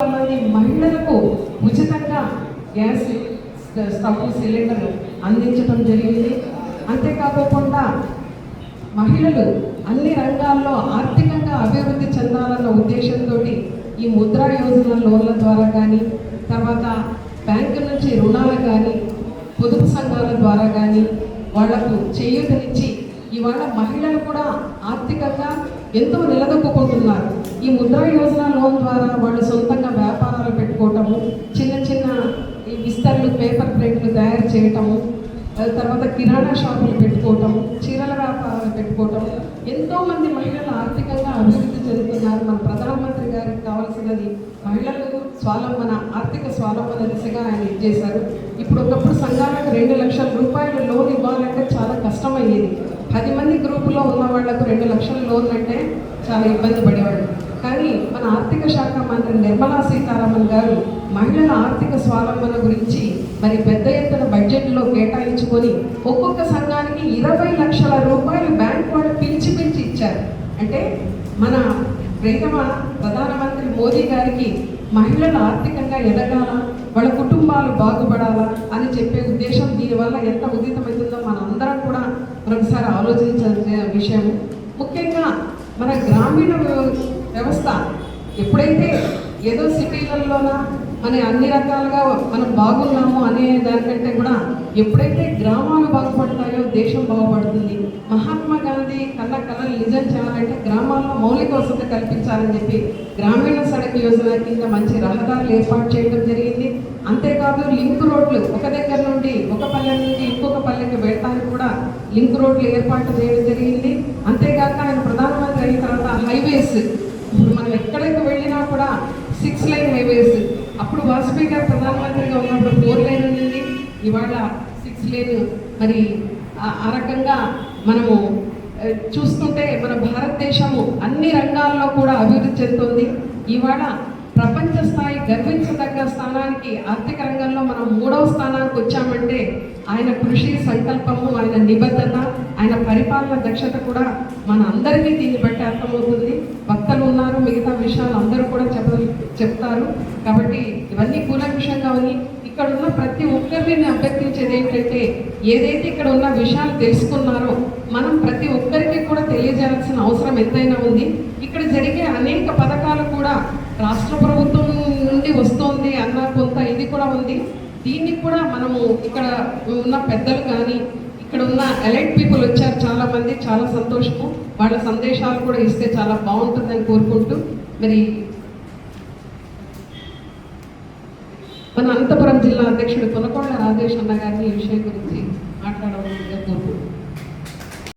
మంది మహిళలకు ఉచితంగా గ్యాస్ స్టవ్ సిలిండర్ అందించడం జరిగింది. అంతేకాకుండా మహిళలు అన్ని రంగాల్లో ఆర్థికంగా అభివృద్ధి చెందాలన్న ఉద్దేశంతో ఈ ముద్రా యోజన లోన్ల ద్వారా కానీ తర్వాత బ్యాంకు నుంచి రుణాలు కానీ పొదుపు సంఘాల ద్వారా కానీ వాళ్ళకు చేయూతనిచ్చి ఇవాళ మహిళలు కూడా ఆర్థికంగా ఎంతో నిలదొక్కుంటున్నారు ఈ ముద్రా యోజన లోన్ ద్వారా వాళ్ళు సొంతంగా వ్యాపారాలు పెట్టుకోవటము చిన్న చిన్న ఈ విస్తర్లు పేపర్ ప్లేట్లు తయారు చేయటము తర్వాత కిరాణా షాపులు పెట్టుకోవటం చీరల వ్యాపారాలు పెట్టుకోవటం ఎంతో మంది మహిళలు ఆర్థికంగా అభివృద్ధి చెందుతున్నారు. మన ప్రధానమంత్రి గారికి కావాల్సినది మహిళలకు స్వాలంబన ఆర్థిక స్వాలంబన దిశగా ఆయన ఇచ్చేశారు ఇప్పుడు ఒకప్పుడు సంఘాలకు రెండు లక్షల రూపాయలు లోన్ ఇవ్వాలంటే చాలా కష్టమయ్యేది. పది మంది గ్రూపులో ఉన్న వాళ్ళకు రెండు లక్షల లోన్ అంటే చాలా ఇబ్బంది పడేవాళ్ళు. కానీ మన ఆర్థిక శాఖ మంత్రి నిర్మలా సీతారామన్ గారు మహిళల ఆర్థిక స్వావలంబన గురించి మరి పెద్ద ఎత్తున బడ్జెట్లో కేటాయించుకొని ఒక్కొక్క సంఘానికి ఇరవై లక్షల రూపాయలు బ్యాంక్ వాళ్ళు పిలిచి పిలిచి ఇచ్చారు. అంటే మన ప్రేమ ప్రధానమంత్రి మోదీ గారికి మహిళలు ఆర్థికంగా ఎదగాల వాళ్ళ కుటుంబాలు బాగుపడాలా అని చెప్పే ఉద్దేశం దీనివల్ల ఎంత ఉదితమవుతుందో మన అందరం కూడా మరొకసారి ఆలోచించాల్సిన విషయం ముఖ్యంగా మన గ్రామీణ వ్యవస్థ. ఎప్పుడైతే ఏదో సిటీలలోన మన అన్ని రకాలుగా మనం బాగున్నాము అనే దానికంటే కూడా ఎప్పుడైతే గ్రామాలు బాగుపడతాయో దేశం బాగుపడుతుంది మహాత్మా గాంధీ కన్న కళలు నిజం చేయాలంటే గ్రామాల్లో మౌలిక వసతి కల్పించాలని చెప్పి గ్రామీణ సడక్ యోజన కింద మంచి రహదారులు ఏర్పాటు చేయడం జరిగింది. అంతేకాదు లింక్ రోడ్లు ఒక దగ్గర నుండి ఒక పల్లె నుండి ఇంకొక పల్లెకి వెళ్ళడానికి కూడా లింక్ రోడ్లు ఏర్పాటు చేయడం జరిగింది. అంతేకాక ఆయన ప్రధానమంత్రి అయిన తర్వాత హైవేస్ ఇప్పుడు వెళ్ళినా కూడా సిక్స్ లైన్ హైవేస్ అప్పుడు వాజ్పేయి గారు ప్రధానమంత్రిగా ఉన్నప్పుడు ఫోర్ లైన్ ఉండింది. ఇవాళ సిక్స్ లైన్ మరి ఆ- రకంగా మనము చూస్తుంటే మన భారతదేశము అన్ని రంగాల్లో కూడా అభివృద్ధి చెందుతుంది. ఇవాళ ప్రపంచ స్థాయి గర్వించదగ్గ స్థానానికి ఆర్థిక రంగంలో మనం మూడవ స్థానానికి వచ్చామంటే ఆయన కృషి సంకల్పము ఆయన నిబద్ధత ఆయన పరిపాలన దక్షత కూడా మన అందరికీ దీన్ని బట్టి అర్థమవుతుంది. భక్తులు ఉన్నారు మిగతా విషయాలు అందరూ కూడా చెప్ప చెప్తారు. కాబట్టి ఇవన్నీ కూలంకుషంగా ఉంది ఇక్కడ ఉన్న ప్రతి ఒక్కరిని నేను అభ్యర్థించేది ఏంటంటే ఏదైతే ఇక్కడ ఉన్న విషయాలు తెలుసుకున్నారో మనం ప్రతి ఒక్కరికి కూడా తెలియజేయాల్సిన అవసరం ఎంతైనా ఉంది. ఇక్కడ జరిగే అనేక పథకాలు కూడా రాష్ట్ర ప్రభుత్వం నుండి వస్తోంది అన్న కొంత ఇది కూడా ఉంది. దీన్ని కూడా మనము ఇక్కడ ఉన్న పెద్దలు కానీ ఇక్కడ ఉన్న ఎలైట్ పీపుల్ వచ్చారు చాలా మంది చాలా సంతోషము. వాళ్ళ సందేశాలు కూడా ఇస్తే చాలా బాగుంటుందని కోరుకుంటూ మరి మన అనంతపురం జిల్లా అధ్యక్షుడు పులకొండ రాజేష్ అన్నగారిని ఈ విషయం గురించి మాట్లాడడం కోరుకుంటున్నాను.